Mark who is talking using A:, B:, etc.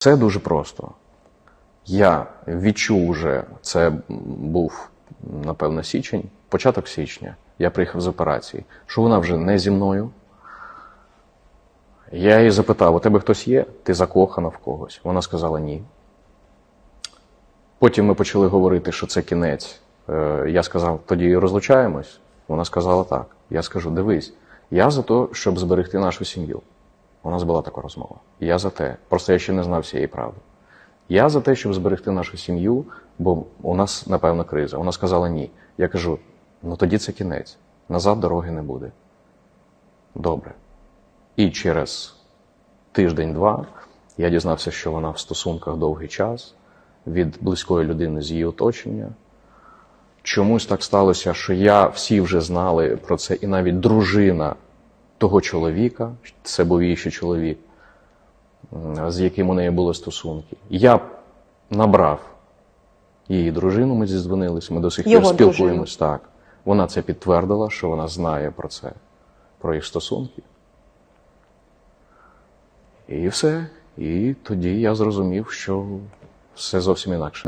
A: Це дуже просто. Я відчув уже, це був, напевно, січень, початок січня. Я приїхав з операції, що вона вже не зі мною. Я її запитав: у тебе хтось є? Ти закохана в когось? Вона сказала ні. Потім ми почали говорити, що це кінець. Е, Я сказав, тоді розлучаємось. Вона сказала так. Я скажу: дивись, я за те, щоб зберегти нашу сім'ю. У нас була така розмова. Я за те. Просто я ще не знав всієї правди. Я за те, щоб зберегти нашу сім'ю, бо у нас, напевно, криза. Вона сказала ні. Я кажу: ну тоді це кінець. Назад дороги не буде. Добре. І через тиждень-два я дізнався, що вона в стосунках довгий час від близької людини з її оточення. Чомусь так сталося, що я всі вже знали про це, і навіть дружина того чоловіка, це був її ще чоловік, з яким у неї були стосунки. Я набрав її дружину, ми зідзвонилися, ми до сих пір спілкуємось. Так. Вона це підтвердила, що вона знає про це, про їх стосунки. І все. І тоді я зрозумів, що все зовсім інакше.